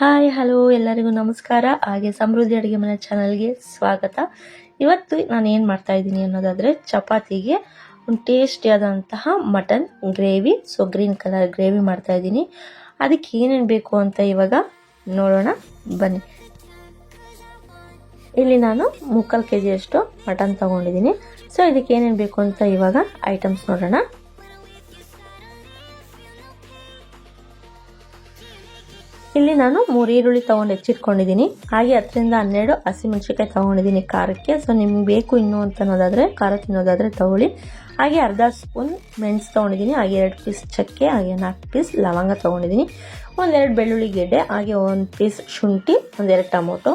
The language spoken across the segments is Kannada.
ಹಾಯ್ ಹಲೋ ಎಲ್ಲರಿಗೂ ನಮಸ್ಕಾರ. ಹಾಗೆ ಸಮೃದ್ಧಿ ಅಡುಗೆ ಮನೆ ಚಾನಲ್ಗೆ ಸ್ವಾಗತ. ಇವತ್ತು ನಾನು ಏನು ಮಾಡ್ತಾ ಇದ್ದೀನಿ ಅನ್ನೋದಾದರೆ ಚಪಾತಿಗೆ ಒಂದು ಟೇಸ್ಟಿಯಾದಂತಹ mutton gravy so green colour gravy ಮಾಡ್ತಾ ಇದ್ದೀನಿ. ಅದಕ್ಕೆ ಏನೇನು ಬೇಕು ಅಂತ ಇವಾಗ ನೋಡೋಣ. ಬನ್ನಿ. ಇಲ್ಲಿ ನಾನು ಮುಕ್ಕಾಲು ಕೆ ಜಿಯಷ್ಟು ಮಟನ್ ತೊಗೊಂಡಿದ್ದೀನಿ. ಸೊ ಇದಕ್ಕೆ ಏನೇನು ಬೇಕು ಅಂತ ಇವಾಗ ಐಟಮ್ಸ್ ನೋಡೋಣ. ಇಲ್ಲಿ ನಾನು ಮೂರು ಈರುಳ್ಳಿ ತೊಗೊಂಡು ಹೆಚ್ಚಿಟ್ಕೊಂಡಿದ್ದೀನಿ. ಹಾಗೆ ಹತ್ತರಿಂದ ಹನ್ನೆರಡು ಹಸಿಮೆಣಸಿಕಾಯಿ ತೊಗೊಂಡಿದ್ದೀನಿ ಖಾರಕ್ಕೆ. ಸೊ ನಿಮ್ಗೆ ಬೇಕು ಇನ್ನು ಅಂತ ಅನ್ನೋದಾದರೆ, ಖಾರ ತಿನ್ನೋದಾದರೆ ತಗೊಳ್ಳಿ. ಹಾಗೆ ಅರ್ಧ ಸ್ಪೂನ್ ಮೆಣಸು ತೊಗೊಂಡಿದ್ದೀನಿ. ಹಾಗೆ ಎರಡು ಪೀಸ್ ಚಕ್ಕೆ, ಹಾಗೆ ನಾಲ್ಕು ಪೀಸ್ ಲವಂಗ ತೊಗೊಂಡಿದ್ದೀನಿ. ಒಂದೆರಡು ಬೆಳ್ಳುಳ್ಳಿ ಗೆಡ್ಡೆ, ಹಾಗೆ ಒಂದು ಪೀಸ್ ಶುಂಠಿ, ಒಂದೆರಡು ಟೊಮೊಟೊ.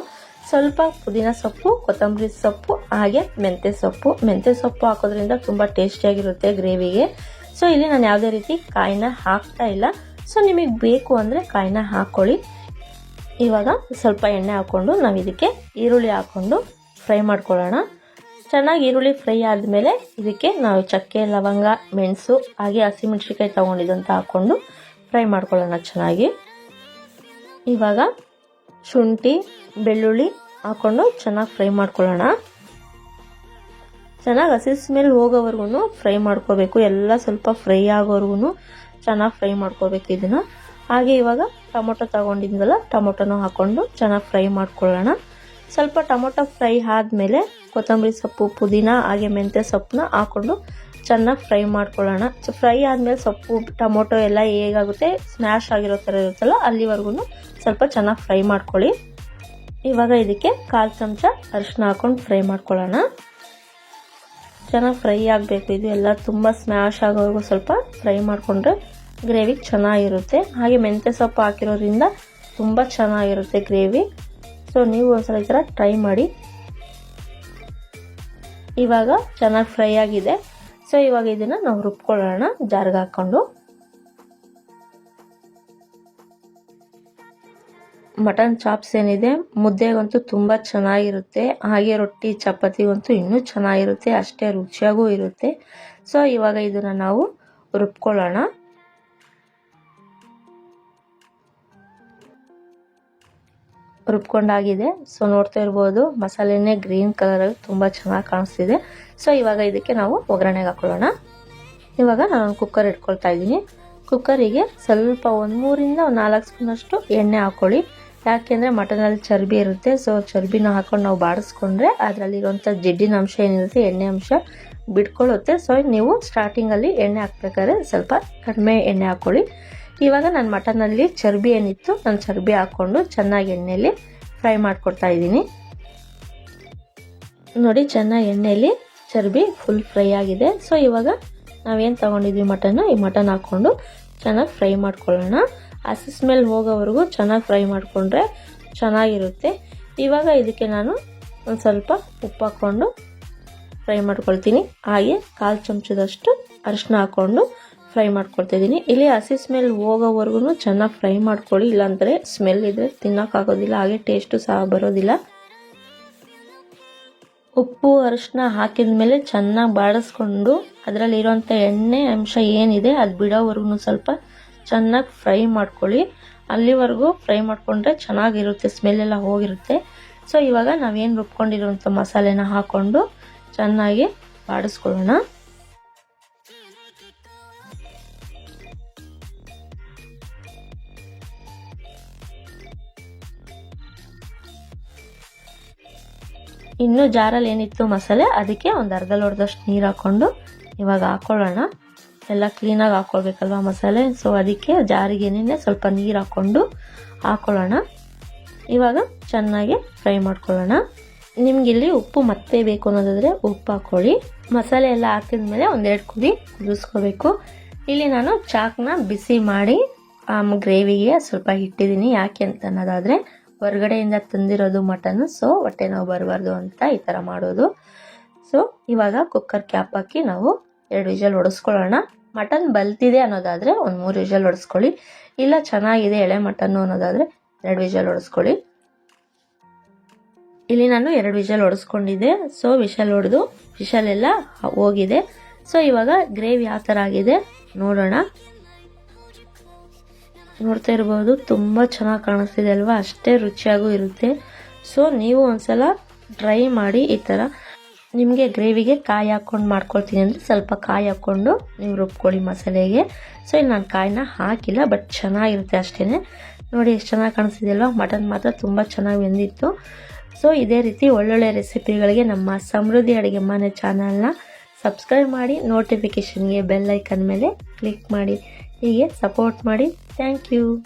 ಸ್ವಲ್ಪ ಪುದೀನ ಸೊಪ್ಪು, ಕೊತ್ತಂಬರಿ ಸೊಪ್ಪು, ಹಾಗೆ ಮೆಂತ್ಯ ಸೊಪ್ಪು. ಮೆಂತ್ಯ ಸೊಪ್ಪು ಹಾಕೋದ್ರಿಂದ ತುಂಬ ಟೇಸ್ಟಿಯಾಗಿರುತ್ತೆ ಗ್ರೇವಿಗೆ. ಸೊ ಇಲ್ಲಿ ನಾನು ಯಾವುದೇ ರೀತಿ ಕಾಯಿನ ಹಾಕ್ತಾ ಇಲ್ಲ. ಸೊ ನಿಮಗೆ ಬೇಕು ಅಂದರೆ ಕಾಯಿನ ಹಾಕ್ಕೊಳ್ಳಿ ಇವಾಗ ಸ್ವಲ್ಪ ಎಣ್ಣೆ ಹಾಕ್ಕೊಂಡು ನಾವು ಇದಕ್ಕೆ ಈರುಳ್ಳಿ ಹಾಕ್ಕೊಂಡು ಫ್ರೈ ಮಾಡ್ಕೊಳ್ಳೋಣ. ಚೆನ್ನಾಗಿ ಈರುಳ್ಳಿ ಫ್ರೈ ಆದಮೇಲೆ ಇದಕ್ಕೆ ನಾವು ಚಕ್ಕೆ, ಲವಂಗ, ಮೆಣಸು, ಹಾಗೆ ಹಸಿಮೆಣ್ಸಿಕಾಯಿ ತೊಗೊಂಡಿದ್ದಂತ ಹಾಕ್ಕೊಂಡು ಫ್ರೈ ಮಾಡ್ಕೊಳ್ಳೋಣ ಚೆನ್ನಾಗಿ. ಇವಾಗ ಶುಂಠಿ, ಬೆಳ್ಳುಳ್ಳಿ ಹಾಕ್ಕೊಂಡು ಚೆನ್ನಾಗಿ ಫ್ರೈ ಮಾಡ್ಕೊಳ್ಳೋಣ. ಚೆನ್ನಾಗಿ ಹಸಿ ಸ್ಮೆಲ್ ಹೋಗೋವರೆಗೂ ಫ್ರೈ ಮಾಡ್ಕೋಬೇಕು. ಎಲ್ಲ ಸ್ವಲ್ಪ ಫ್ರೈ ಆಗೋವರೆಗೂ ಚೆನ್ನಾಗಿ ಫ್ರೈ ಮಾಡ್ಕೋಬೇಕು ಇದನ್ನು. ಹಾಗೆ ಇವಾಗ ಟೊಮೊಟೊ ತಗೊಂಡಿದ್ವಲ್ಲ ಟೊಮೊಟೊನೂ ಹಾಕ್ಕೊಂಡು ಚೆನ್ನಾಗಿ ಫ್ರೈ ಮಾಡ್ಕೊಳ್ಳೋಣ. ಸ್ವಲ್ಪ ಟೊಮೊಟೊ ಫ್ರೈ ಆದಮೇಲೆ ಕೊತ್ತಂಬರಿ ಸೊಪ್ಪು, ಪುದೀನ, ಹಾಗೆ ಮೆಂತ್ಯ ಸೊಪ್ಪನ್ನ ಹಾಕ್ಕೊಂಡು ಚೆನ್ನಾಗಿ ಫ್ರೈ ಮಾಡ್ಕೊಳ್ಳೋಣ. ಸೊ, ಫ್ರೈ ಆದಮೇಲೆ ಸೊಪ್ಪು, ಟೊಮೊಟೊ ಎಲ್ಲ ಹೇಗಾಗುತ್ತೆ, ಸ್ಮ್ಯಾಶ್ ಆಗಿರೋ ಥರ ಇರುತ್ತಲ್ಲ ಅಲ್ಲಿವರೆಗೂ ಸ್ವಲ್ಪ ಚೆನ್ನಾಗಿ ಫ್ರೈ ಮಾಡ್ಕೊಳ್ಳಿ. ಇವಾಗ ಇದಕ್ಕೆ ಕಾಲು ಚಮಚ ಅರಿಶಿನ ಹಾಕ್ಕೊಂಡು ಫ್ರೈ ಮಾಡ್ಕೊಳ್ಳೋಣ. ಚೆನ್ನಾಗಿ ಫ್ರೈ ಆಗಬೇಕು, ಇದು ಎಲ್ಲ ತುಂಬ ಸ್ಮ್ಯಾಶ್ ಆಗೋವರೆಗೂ ಸ್ವಲ್ಪ ಫ್ರೈ ಮಾಡಿಕೊಂಡ್ರೆ ಗ್ರೇವಿ ಚೆನ್ನಾಗಿರುತ್ತೆ. ಹಾಗೆ ಮೆಂತ್ಯ ಸೊಪ್ಪು ಹಾಕಿರೋದ್ರಿಂದ ತುಂಬ ಚೆನ್ನಾಗಿರುತ್ತೆ ಗ್ರೇವಿ. ಸೊ ನೀವು ಒಂದ್ಸಲ ಈ ಥರ ಟ್ರೈ ಮಾಡಿ. ಇವಾಗ ಚೆನ್ನಾಗಿ ಫ್ರೈ ಆಗಿದೆ. ಸೊ ಇವಾಗ ಇದನ್ನು ನಾವು ರುಬ್ಕೊಳ್ಳೋಣ, ಜಾರ್ಗೆ ಹಾಕ್ಕೊಂಡು. ಮಟನ್ ಚಾಪ್ಸ್ ಏನಿದೆ, ಮುದ್ದೆಗಂತೂ ತುಂಬ ಚೆನ್ನಾಗಿರುತ್ತೆ. ಹಾಗೆ ರೊಟ್ಟಿ ಚಪಾತಿಗಂತೂ ಇನ್ನೂ ಚೆನ್ನಾಗಿರುತ್ತೆ, ಅಷ್ಟೇ ರುಚಿಯಾಗೂ ಇರುತ್ತೆ. ಸೊ ಇವಾಗ ಇದನ್ನು ನಾವು ರುಬ್ಕೊಳ್ಳೋಣ. ರುಬ್ಕೊಂಡಾಗಿದೆ. ಸೊ ನೋಡ್ತಾ ಇರ್ಬೋದು, ಮಸಾಲೆನೇ ಗ್ರೀನ್ ಕಲರ್ ತುಂಬ ಚೆನ್ನಾಗಿ ಕಾಣಿಸ್ತಿದೆ. ಸೊ ಇವಾಗ ಇದಕ್ಕೆ ನಾವು ಒಗ್ಗರಣೆಗೆ ಹಾಕೊಳ್ಳೋಣ. ಇವಾಗ ನಾನು ಕುಕ್ಕರ್ ಇಟ್ಕೊಳ್ತಾ ಇದ್ದೀನಿ. ಕುಕ್ಕರಿಗೆ ಸ್ವಲ್ಪ ಒಂದು ಮೂರಿಂದ ಒಂದು ನಾಲ್ಕು ಸ್ಪೂನಷ್ಟು ಎಣ್ಣೆ ಹಾಕ್ಕೊಳ್ಳಿ ಯಾಕೆಂದರೆ ಮಟನಲ್ಲಿ ಚರ್ಬಿ ಇರುತ್ತೆ. ಸೊ ಚರ್ಬಿನ ಹಾಕ್ಕೊಂಡು ನಾವು ಬಾಡಿಸ್ಕೊಂಡ್ರೆ ಅದರಲ್ಲಿರುವಂಥ ಜಿಡ್ಡಿನ ಅಂಶ ಏನಿರುತ್ತೆ, ಎಣ್ಣೆ ಅಂಶ ಬಿಟ್ಕೊಳ್ಳುತ್ತೆ. ಸೊ ನೀವು ಸ್ಟಾರ್ಟಿಂಗಲ್ಲಿ ಎಣ್ಣೆ ಹಾಕ್ಬೇಕಾದ್ರೆ ಸ್ವಲ್ಪ ಕಡಿಮೆ ಎಣ್ಣೆ ಹಾಕ್ಕೊಳ್ಳಿ ಇವಾಗ ನಾನು ಮಟನಲ್ಲಿ ಚರ್ಬಿ ಏನಿತ್ತು, ನಾನು ಚರ್ಬಿ ಹಾಕ್ಕೊಂಡು ಚೆನ್ನಾಗಿ ಎಣ್ಣೆಯಲ್ಲಿ ಫ್ರೈ ಮಾಡಿಕೊಡ್ತಾ ಇದ್ದೀನಿ. ನೋಡಿ, ಚೆನ್ನಾಗಿ ಎಣ್ಣೆಯಲ್ಲಿ ಚರ್ಬಿ ಫುಲ್ ಫ್ರೈ ಆಗಿದೆ. ಸೊ ಇವಾಗ ನಾವೇನು ತೊಗೊಂಡಿದ್ವಿ ಮಟನ್ ಈ ಮಟನ್ ಹಾಕ್ಕೊಂಡು ಚೆನ್ನಾಗಿ ಫ್ರೈ ಮಾಡ್ಕೊಳ್ಳೋಣ. ಹಸಿ ಸ್ಮೆಲ್ ಹೋಗೋವರೆಗೂ ಚೆನ್ನಾಗಿ ಫ್ರೈ ಮಾಡಿಕೊಂಡ್ರೆ ಚೆನ್ನಾಗಿರುತ್ತೆ. ಇವಾಗ ಇದಕ್ಕೆ ನಾನು ಒಂದು ಸ್ವಲ್ಪ ಉಪ್ಪು ಹಾಕ್ಕೊಂಡು ಫ್ರೈ ಮಾಡ್ಕೊಳ್ತೀನಿ. ಹಾಗೆ ಕಾಲು ಚಮಚದಷ್ಟು ಅರಿಶಿನ ಹಾಕ್ಕೊಂಡು ಫ್ರೈ ಮಾಡ್ಕೊಳ್ತಿದ್ದೀನಿ. ಇಲ್ಲಿ ಹಸಿ ಸ್ಮೆಲ್ ಹೋಗೋವರೆಗೂ ಚೆನ್ನಾಗಿ ಫ್ರೈ ಮಾಡ್ಕೊಳ್ಳಿ. ಇಲ್ಲಾಂದರೆ ಸ್ಮೆಲ್ ಇದ್ರೆ ತಿನ್ನೋಕ್ಕಾಗೋದಿಲ್ಲ ಹಾಗೆ ಟೇಸ್ಟು ಸಹ ಬರೋದಿಲ್ಲ. ಉಪ್ಪು, ಅರಿಶಿನ ಹಾಕಿದ ಮೇಲೆ ಚೆನ್ನಾಗಿ ಬಾಡಿಸ್ಕೊಂಡು ಅದರಲ್ಲಿರೋಂಥ ಎಣ್ಣೆ ಅಂಶ ಏನಿದೆ ಅದು ಬಿಡೋವರೆಗೂ ಸ್ವಲ್ಪ ಚೆನ್ನಾಗಿ ಫ್ರೈ ಮಾಡ್ಕೊಳ್ಳಿ. ಅಲ್ಲಿವರೆಗೂ ಫ್ರೈ ಮಾಡಿಕೊಂಡ್ರೆ ಚೆನ್ನಾಗಿರುತ್ತೆ. ಸ್ಮೆಲ್ ಎಲ್ಲ ಹೋಗಿರುತ್ತೆ. ಸೊ ಇವಾಗ ನಾವೇನು ರುಬ್ಕೊಂಡಿರುವಂಥ ಮಸಾಲೆನ ಹಾಕ್ಕೊಂಡು ಚೆನ್ನಾಗಿ ಬಾಡಿಸ್ಕೊಳ್ಳೋಣ ಇನ್ನು ಜಾರಲ್ಲಿ ಏನಿತ್ತು ಮಸಾಲೆ, ಅದಕ್ಕೆ ಒಂದು ಅರ್ಧ ಲೋಟದಷ್ಟು ನೀರು ಹಾಕ್ಕೊಂಡು ಇವಾಗ ಹಾಕ್ಕೊಳ್ಳೋಣ ಎಲ್ಲ ಕ್ಲೀನಾಗಿ ಹಾಕ್ಕೊಳ್ಬೇಕಲ್ವ ಮಸಾಲೆ? ಸೊ ಅದಕ್ಕೆ ಜಾರಿಗೆ ಏನೇನೆ ಸ್ವಲ್ಪ ನೀರು ಹಾಕ್ಕೊಂಡು ಹಾಕ್ಕೊಳ್ಳೋಣ ಇವಾಗ ಚೆನ್ನಾಗಿ ಫ್ರೈ ಮಾಡ್ಕೊಳ್ಳೋಣ. ನಿಮ್ಗೆ ಇಲ್ಲಿ ಉಪ್ಪು ಮತ್ತೆ ಬೇಕು ಅನ್ನೋದಾದರೆ ಉಪ್ಪು ಹಾಕ್ಕೊಳ್ಳಿ ಮಸಾಲೆ ಎಲ್ಲ ಹಾಕಿದ ಮೇಲೆ ಒಂದೆರಡು ಕುದಿ ಕುದಿಸ್ಕೋಬೇಕು. ಇಲ್ಲಿ ನಾನು ಚಾಕ್ನ ಬಿಸಿ ಮಾಡಿ ಗ್ರೇವಿಗೆ ಸ್ವಲ್ಪ ಇಟ್ಟಿದ್ದೀನಿ ಯಾಕೆ ಅಂತ ಅನ್ನೋದಾದರೆ ಹೊರಗಡೆಯಿಂದ ತಂದಿರೋದು ಮಟನ್ ಸೊ ಹೊಟ್ಟೆ ನೋವು ಬರಬಾರ್ದು ಅಂತ ಈ ಥರ ಮಾಡೋದು. ಸೊ ಇವಾಗ ಕುಕ್ಕರ್ ಕ್ಯಾಪ್ ಹಾಕಿ ನಾವು ಎರಡು ವಿಜಲ್ ಹೊಡೆಸ್ಕೊಳ್ಳೋಣ ಮಟನ್ ಬಲ್ತಿದೆ ಅನ್ನೋದಾದರೆ ಒಂದು ಮೂರು ವಿಜಲ್ ಹೊಡೆಸ್ಕೊಳ್ಳಿ ಇಲ್ಲ ಚೆನ್ನಾಗಿದೆ ಎಳೆ ಮಟನ್ನು ಅನ್ನೋದಾದರೆ ಎರಡು ವಿಜಲ್ ಹೊಡೆಸ್ಕೊಳ್ಳಿ ಇಲ್ಲಿ ನಾನು ಎರಡು ವಿಷಲ್ ಹೊಡೆಸ್ಕೊಂಡಿದ್ದೆ ಸೊ ವಿಷಲ್ ಹೊಡೆದು ವಿಷಲ್ ಎಲ್ಲ ಹೋಗಿದೆ. ಸೊ ಇವಾಗ ಗ್ರೇವಿ ಯಾವ ಥರ ಆಗಿದೆ ನೋಡೋಣ. ನೋಡ್ತಾ ಇರ್ಬೋದು, ತುಂಬ ಚೆನ್ನಾಗಿ ಕಾಣಿಸ್ತಿದೆ ಅಲ್ವಾ? ಅಷ್ಟೇ ರುಚಿಯಾಗೂ ಇರುತ್ತೆ. ಸೊ ನೀವು ಒಂದ್ಸಲ ಟ್ರೈ ಮಾಡಿ ಈ ಥರ ನಿಮಗೆ ಗ್ರೇವಿಗೆ ಕಾಯಿ ಹಾಕ್ಕೊಂಡು ಮಾಡ್ಕೊಳ್ತೀನಿ ಅಂದರೆ ಸ್ವಲ್ಪ ಕಾಯಿ ಹಾಕ್ಕೊಂಡು ನೀವು ರುಬ್ಕೊಳ್ಳಿ ಮಸಾಲೆಗೆ. ಸೊ ಇಲ್ಲಿ ನಾನು ಕಾಯಿನ ಹಾಕಿಲ್ಲ ಬಟ್ ಚೆನ್ನಾಗಿರುತ್ತೆ ಅಷ್ಟೇ ನೋಡಿ, ಎಷ್ಟು ಚೆನ್ನಾಗಿ ಕಾಣಿಸ್ತಿದೆಯಲ್ವ ಮಟನ್ ಮಾತ್ರ ತುಂಬ ಚೆನ್ನಾಗಿ ಬೆಂದಿತ್ತು. ಸೊ ಇದೇ ರೀತಿ ಒಳ್ಳೊಳ್ಳೆ ರೆಸಿಪಿಗಳಿಗೆ ನಮ್ಮ ಸಮೃದ್ಧಿ ಅಡುಗೆ ಮನೆ ಚಾನಲ್ನ ಸಬ್ಸ್ಕ್ರೈಬ್ ಮಾಡಿ ನೋಟಿಫಿಕೇಷನ್ಗೆ ಬೆಲ್ಲೈಕನ್ ಮೇಲೆ ಕ್ಲಿಕ್ ಮಾಡಿ. ಹೀಗೆ ಸಪೋರ್ಟ್ ಮಾಡಿ. Thank you.